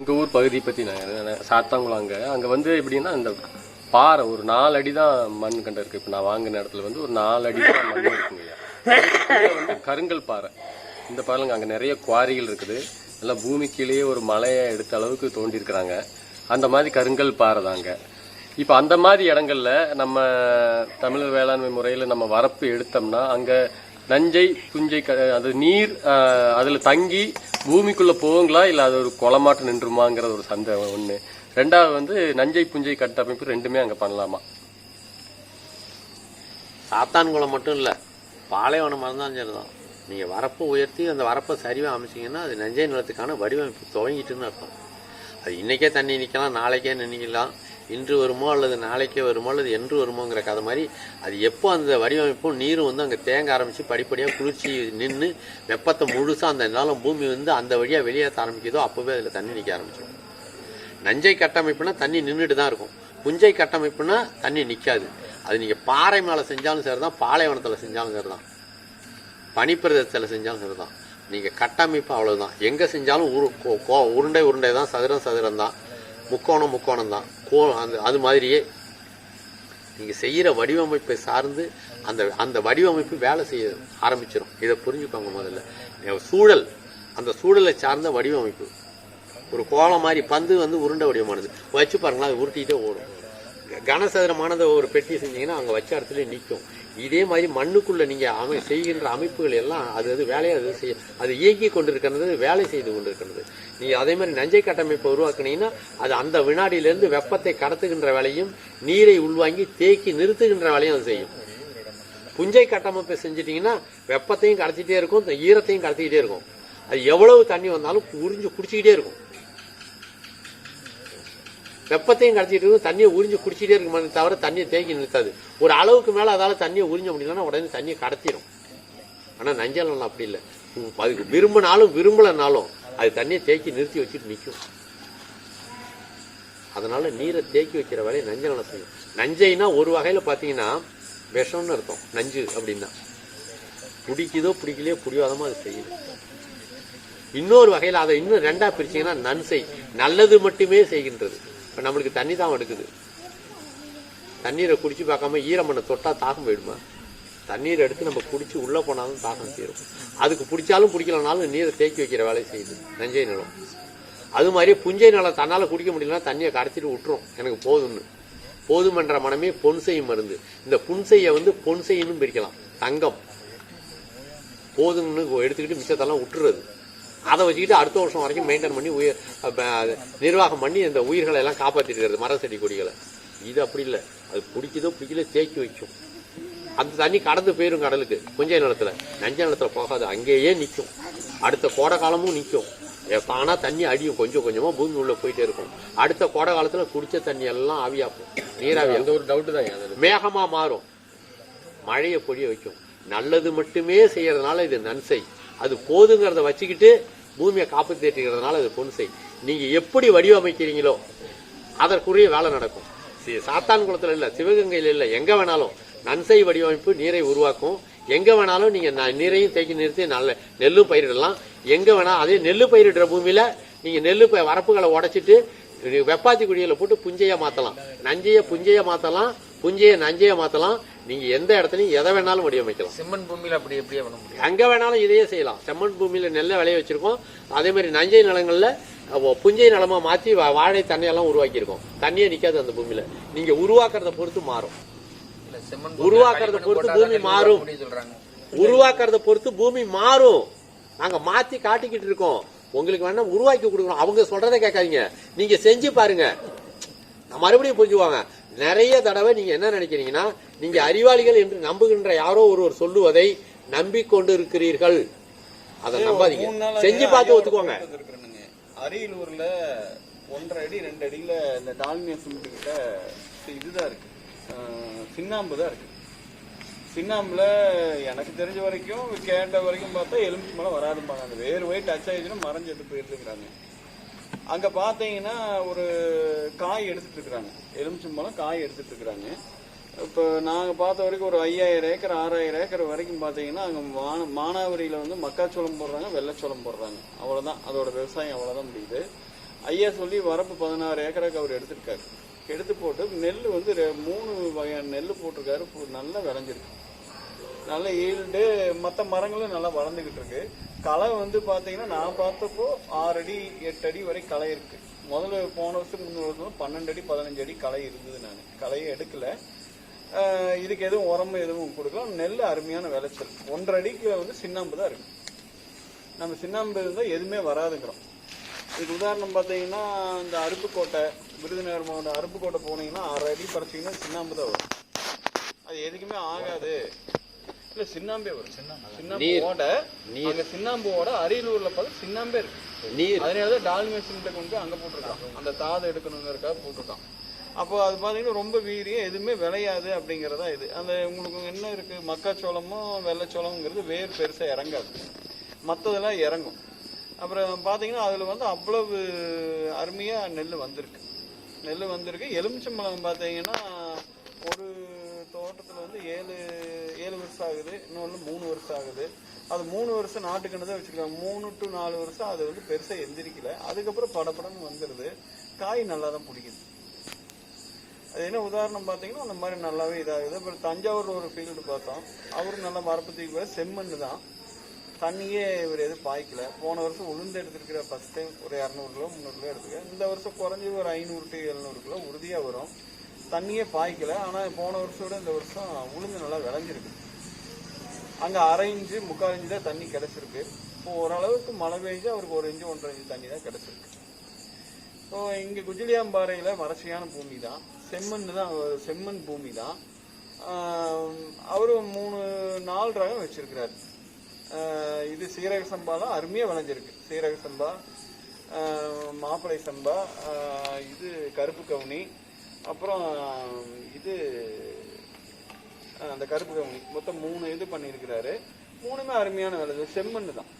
எங்கள் ஊர் பகுதி பற்றி நான் சாத்தாங்குளம் அங்கே அங்கே வந்து எப்படின்னா இந்த பாறை ஒரு நாலு அடி தான் மண் கண்ட இருக்கு. இப்போ நான் வாங்கின இடத்துல வந்து ஒரு நாலு அடி தான் மண் இருக்குங்க வந்து கருங்கல் பாறை. இந்த பாறைங்க அங்கே நிறைய குவாரிகள் இருக்குது. எல்லாம் பூமி கீழே ஒரு மலையை எடுத்த அளவுக்கு தோண்டி இருக்கிறாங்க அந்த மாதிரி கருங்கல் பாறை தாங்க இப்போ அந்த மாதிரி இடங்கள்ல நம்ம தமிழர் வேளாண்மை முறையில் நம்ம வரப்பு எடுத்தோம்னா அங்கே நஞ்சை புஞ்சை க அது நீர் அதில் தங்கி பூமிக்குள்ளே போகுங்களா? இல்லை அது ஒரு குளமாட்டம் நின்றுமாங்கிற ஒரு சந்தேகம் ஒன்று ரெண்டாவது வந்து நஞ்சை புஞ்சை கட்டமைப்பு ரெண்டுமே அங்கே பண்ணலாமா? சாத்தான்குளம் மட்டும் இல்லை. பாலைவனம் இருந்தாலும் சரி தான் நீங்கள் வரப்பை உயர்த்தி அந்த வரப்பை சரிவாக அமைச்சிங்கன்னா அது நஞ்சை நிலத்துக்கான வடிவமைப்பு துவங்கிட்டுன்னு அர்த்தம். அது இன்றைக்கே தண்ணி நிற்கலாம் நாளைக்கே நின்றுக்கலாம் இன்று வருமோ அல்லது நாளைக்கே வருமோ அல்லது என்று வருமோங்கிற கதை மாதிரி அது எப்போ அந்த வடிவமைப்பும் நீரும் வந்து அங்கே தேங்க ஆரம்பித்து படிப்படியாக குளிர்ச்சி நின்று வெப்பத்தை முழுசாக அந்த நிலம் பூமி வந்து அந்த வழியாக வெளியேற்ற ஆரம்பிக்குதோ அப்போவே அதில் தண்ணி நிற்க ஆரம்பிச்சிடும். நஞ்சை கட்டமைப்புனா தண்ணி நின்றுட்டு தான் இருக்கும். புஞ்சை கட்டமைப்புனா தண்ணி நிற்காது அது நீங்கள் பாறை மேலே செஞ்சாலும் சரி தான் பாலைவனத்தில் செஞ்சாலும் சரி தான் பனிப்பிரதேசத்தில் செஞ்சாலும் சரி தான் நீங்கள் கட்டமைப்பு அவ்வளோதான் எங்கே செஞ்சாலும் உரு கோ- கோ- உருண்டை உருண்டை தான் சதுரம் சதுரம் தான் முக்கோணம் முக்கோணம் தான். கோ அந்த அது மாதிரியே நீங்கள் செய்கிற வடிவமைப்பை சார்ந்து அந்த அந்த வடிவமைப்பு வேலை செய்ய ஆரம்பிச்சிடும் இதை புரிஞ்சுக்கோங்க முதல்ல. சூழல். அந்த சூழலை சார்ந்த வடிவமைப்பு. ஒரு கோலம் மாதிரி பந்து வந்து உருண்டை வடிவமானது. வச்சு பாருங்களா அது உருட்டிகிட்டே ஓடும். கனசதுரமானதை ஒரு பெட்டி செஞ்சீங்கன்னா அங்கே வச்ச இடத்துல நிற்கும் இதே மாதிரி மண்ணுக்குள்ளே நீங்கள் அமை செய்கின்ற அமைப்புகள் எல்லாம் அது அது வேலையை அது செய்ய அது இயங்கி கொண்டிருக்கிறது வேலை செய்து கொண்டிருக்கிறது. நீங்கள் அதே மாதிரி நஞ்சை கட்டமைப்பை உருவாக்குனீங்கன்னா அது அந்த வினாடியிலேருந்து வெப்பத்தை கடத்துகின்ற வேலையும் நீரை உள்வாங்கி தேக்கி நிறுத்துகின்ற வேலையும் அது செய்யும். புஞ்சை கட்டமைப்பை செஞ்சிட்டிங்கன்னா வெப்பத்தையும் கடத்திட்டே இருக்கும் இந்த ஈரத்தையும் கடத்திக்கிட்டே இருக்கும். அது எவ்வளவு தண்ணி வந்தாலும் உறிஞ்சு குடிச்சிக்கிட்டே இருக்கும். வெப்பத்தையும் கடத்திட்டு இருக்கும் தண்ணியை உறிஞ்சு குடிச்சிட்டே இருக்குமே தவிர தண்ணியை தேக்கி நிறுத்தாது. ஒரு அளவுக்கு மேலே அதால் தண்ணியை உறிஞ்ச முடியலன்னா உடனே தண்ணியை கடத்திடும் ஆனால் நஞ்சல் அப்படி இல்லை. அதுக்கு விரும்பினாலும் விரும்பலைனாலும் அது தண்ணியை தேக்கி நிறுத்தி வச்சுட்டு நிற்கும் அதனால நீரை தேக்கி வைக்கிற வேலையை நஞ்சல் செய்யும். நஞ்சைனா ஒரு வகையில் பார்த்தீங்கன்னா விஷம்னு அர்த்தம். நஞ்சு அப்படின்னா. பிடிக்குதோ பிடிக்கலையோ புடிவாதமாக அது செய்யுது. இன்னொரு வகையில் அதை இன்னும் ரெண்டாக பிரிச்சீங்கன்னா நன்சை நல்லது மட்டுமே செய்கின்றது. இப்போ நம்மளுக்கு தண்ணி தான் எடுக்குது. தண்ணீரை குடிச்சு பார்க்காம ஈரமண்ணை தொட்டால் தாகம் போயிடுமா? தண்ணீரை எடுத்து நம்ம குடிச்சு உள்ளே போனாலும் தாகம் தீரும். அதுக்கு பிடிச்சாலும் பிடிக்கலனாலும் நீரை தேக்கி வைக்கிற வேலையை செய்யுது. நஞ்சை நிலம். அது மாதிரி புஞ்சை நிலம் தன்னால் குடிக்க முடியலன்னா தண்ணியை கடத்திட்டு விட்டுரும். எனக்கு போதும்னு. போதுமன்ற மனமே பொன்செய் மருந்து. இந்த புன்செய்யை வந்து பொன்செய்ன்னு பிரிக்கலாம். தங்கம். போதும்னு எடுத்துக்கிட்டு மிச்சத்தெல்லாம் விட்டுறது. அதை வச்சுக்கிட்டு அடுத்த வருஷம் வரைக்கும் மெயின்டைன் பண்ணி உயிர் நிர்வாகம் பண்ணி இந்த உயிர்களை எல்லாம் காப்பாற்றிட்டு இருக்கிறது மர செடி கொடிகளை. இது அப்படி இல்லை. அது பிடிக்குதோ பிடிக்கல தேக்கி வைக்கும். அந்த தண்ணி கடந்து போயிடும் கடலுக்கு புஞ்சை நிலத்துல. நஞ்ச நிலத்துல போகாது அங்கேயே நிற்கும் அடுத்த கோடை காலமும் நிற்கும் தானா தண்ணி அடியும் கொஞ்சம் கொஞ்சமா பூமி உள்ள போயிட்டே இருக்கும். அடுத்த கோடை காலத்துல குடிச்ச தண்ணி எல்லாம் ஆவியாக்கும். நீராவியா அந்த ஒரு டவுட் தான் அது? மேகமா மாறும். மழையை பொழிய வைக்கும். நல்லது மட்டுமே செய்யறதுனால இது நன்சை அது போதுங்கிறத வச்சுக்கிட்டு பூமியை காப்பாற்றிக்கிறதுனால அது பொன்சை நீங்க எப்படி வடிவமைக்கிறீங்களோ அதற்குரிய வேலை நடக்கும். சாத்தான் குளத்தில் இல்லை சிவகங்கையில் இல்லை எங்க வேணாலும் நன்சை வடிவமைப்பு நீரை உருவாக்கும். எங்க வேணாலும் நீங்க நீரையும் தேக்கி நிறுத்தி நல்ல நெல்லும் பயிரிடலாம். எங்க வேணால் அதே நெல் பயிரிடுற பூமியில நீங்க நெல் ப- வரப்புகளை உடைச்சிட்டு வெப்பாத்தி குடியில போட்டு புஞ்சையை மாத்தலாம். நஞ்சையை புஞ்சையை மாத்தலாம். புஞ்சையை நஞ்சையை மாத்தலாம். நீங்க எந்த இடத்துலயும் எதை வேணாலும் வடிவமைக்கலாம் செம்மண் பூமியில அப்படி எப்படியே பண்ண முடியும்? எங்க வேணாலும் இதையே செய்யலாம். செம்மண் பூமியில நெல்லை விளைய வச்சிருக்கோம். அதே மாதிரி நஞ்சை நிலங்கள்ல புஞ்சை நிலமா மாத்தி வா- வாழை தண்ணியெல்லாம் உருவாக்கியிருக்கோம். தண்ணியே நிக்காது அந்த பூமியில. நீங்க உருவாக்குறத பொறுத்து மாறும். உருவாக்குறத பொறுத்து பூமி மாறும். உருவாக்குறத பொறுத்து பூமி மாறும். நாங்க மாத்தி காட்டிக்கிட்டு இருக்கோம். உங்களுக்கு வேணா உருவாக்கி கொடுக்கணும். அவங்க சொல்றதை கேட்காதீங்க. நீங்க செஞ்சு பாருங்க. மறுபடியும் புரிஞ்சுவாங்க நிறைய தடவை நீங்க என்ன நினைக்கிறீங்கன்னா நீங்க அறிவாளிகள் என்று நம்புகின்ற யாரோ ஒருவர் சொல்லுவதை நம்பிக்கொண்டு இருக்கிறீர்கள் அதை நம்பாதீங்க. செஞ்சு பார்த்து ஒத்துக்கோங்க. அரியலூர்ல ஒன்றரை அடி ரெண்டு அடியில இந்த டால்மியா சிமெண்ட் கிட்ட இதுதான் இருக்கு. சின்னாம்பு தான் இருக்கு. சின்னாம்புல எனக்கு தெரிஞ்ச வரைக்கும் கேட்ட வரைக்கும் பார்த்தா எலும்பு மலை வராதும்பாங்க. அந்த வேறு போய் டச் ஆயிடுச்சுன்னா மறைஞ்சு எடுத்து போயிருந்துக்கிறாங்க அங்க பாத்தீங்கன்னா ஒரு காய் எடுத்துட்டு இருக்கிறாங்க. எலுமிச்சம்பழம் காய் எடுத்துட்டு இருக்கிறாங்க. இப்போ நாங்கள் பார்த்த வரைக்கும் ஒரு ஐயாயிரம் ஏக்கர் ஆறாயிரம் ஏக்கர் வரைக்கும் பார்த்தீங்கன்னா அங்கே மான மானாவரியில் வந்து மக்காச்சோளம் போடுறாங்க வெள்ளைச்சோளம் போடுறாங்க. அவ்வளோதான் அதோட விவசாயம் அவ்வளோதான் முடியுது. ஐயா சொல்லி வரப்பு பதினாறு ஏக்கருக்கு அவர் எடுத்திருக்காரு. எடுத்து போட்டு நெல் வந்து ரெ- மூணு வகையான நெல் போட்டிருக்காரு. பு- நல்லா விளைஞ்சிருக்கு. நல்ல ஈல்டு மற்ற மரங்களும் நல்லா வளர்ந்துக்கிட்டு இருக்கு. களை வந்து பார்த்தீங்கன்னா நான் பார்த்தப்போ ஆறு அடி எட்டு அடி வரை களை இருக்குது முதல்ல போன வருஷம் முந்நூறு வருஷம் பன்னெண்டு அடி பதினஞ்சு அடி களை இருந்தது நான். களையை எடுக்கல. இதுக்கு எதுவும் உரம் எதுவும் கொடுக்கல. நெல் அருமையான விளைச்சல். ஒன்றரை அடிக்கு வந்து சின்னாம்பு தான் இருக்கு. நம்ம சின்னாம்பு இருந்தால் எதுவுமே வராதுங்கிறோம். இதுக்கு உதாரணம் பார்த்தீங்கன்னா இந்த அருப்புக்கோட்டை விருதுநகர் மாவட்டம் அருப்புக்கோட்டை போனீங்கன்னா ஆறு அடி பறிச்சீங்கன்னா சின்னாம்பு தான் வரும். அது எதுக்குமே ஆகாது. இல்ல சின்னாம்பே வரும். சின்னாம்பு. ஓட அங்க சின்னாம்பு ஓட அரியலூர்ல பார்த்து சின்னாம்பே இருக்கு. நீர். அதனாலதான் டால்மியா சிமெண்ட்டை கொண்டு அங்க போட்டிருக்கான். அந்த தாதை எடுக்கணுங்கிறக்காக போட்டிருக்கான். அப்போ அது பார்த்தீங்கன்னா ரொம்ப வீரியம் எதுவுமே விளையாது அப்படிங்கிறதா இது. அந்த உங்களுக்கு என்ன இருக்கு? மக்காச்சோளமும் வெள்ளைச்சோளம்ங்கிறது வேர் பெருசாக இறங்காது. மற்றதெல்லாம் இறங்கும். அப்புறம் பார்த்தீங்கன்னா அதில் வந்து அவ்வளவு அருமையாக நெல் வந்திருக்கு. நெல் வந்திருக்கு. எலுமிச்சம்பழம் பார்த்தீங்கன்னா ஒரு தோட்டத்தில் வந்து ஏழு ஏழு வருஷம் ஆகுது. இன்னொன்று மூணு வருஷம் ஆகுது. அது மூணு வருஷம் நாட்டுக்கண்ணு தான் வச்சுருக்காங்க? மூணு டு நாலு வருஷம் அது வந்து பெருசாக எந்திரிக்கல. அதுக்கப்புறம் படப்படன்னு வந்துடுது காய் நல்லா தான் பிடிக்குது. என்ன உதாரணம் பார்த்தீங்கன்னா அந்த மாதிரி நல்லாவே இதாகுது. அப்புறம் தஞ்சாவூர் ஒரு ஃபீல்டு பார்த்தோம். அவரும் நல்லா மரப்பத்துக்கு போய் செம்மண் தான். தண்ணியே இவர் எதுவும் பாய்க்கல. போன வருஷம் உளுந்து எடுத்துருக்கிற ஃபஸ்ட் டைம் ஒரு இரநூறு கிலோ முந்நூறு கிலோ எடுத்துக்க. இந்த வருஷம் குறைஞ்சி ஒரு ஐநூறு டு எழுநூறு கிலோ உறுதியாக வரும். தண்ணியே பாய்க்கல. ஆனால் போன வருஷோட இந்த வருஷம் உளுந்து நல்லா விளைஞ்சிருக்கு. அங்கே அரை இஞ்சு முக்கால் இஞ்சு தான் தண்ணி கிடச்சிருக்கு. இப்போ ஓரளவுக்கு மழை பெஞ்சு அவருக்கு ஒரு இஞ்சு ஒன்றரை இஞ்சு தண்ணி தான் கிடச்சிருக்கு. ஸோ இங்கே குஜிலியாம்பாறையில் வறட்சியான பூமி தான் செம்மண் தான் செம்மண் பூமி தான் அவர் மூணு நாலு ரகம் வச்சிருக்கிறாரு. இது சீரக சம்பா தான் அருமையாக விளைஞ்சிருக்கு. சீரக சம்பா மாப்பிளை சம்பா இது கருப்பு கவுனி அப்புறம் இது அந்த கருப்பு கவுனி. மொத்தம் மூணு இது பண்ணியிருக்கிறாரு. மூணுமே அருமையான விளைஞ்சது. செம்மண் தான்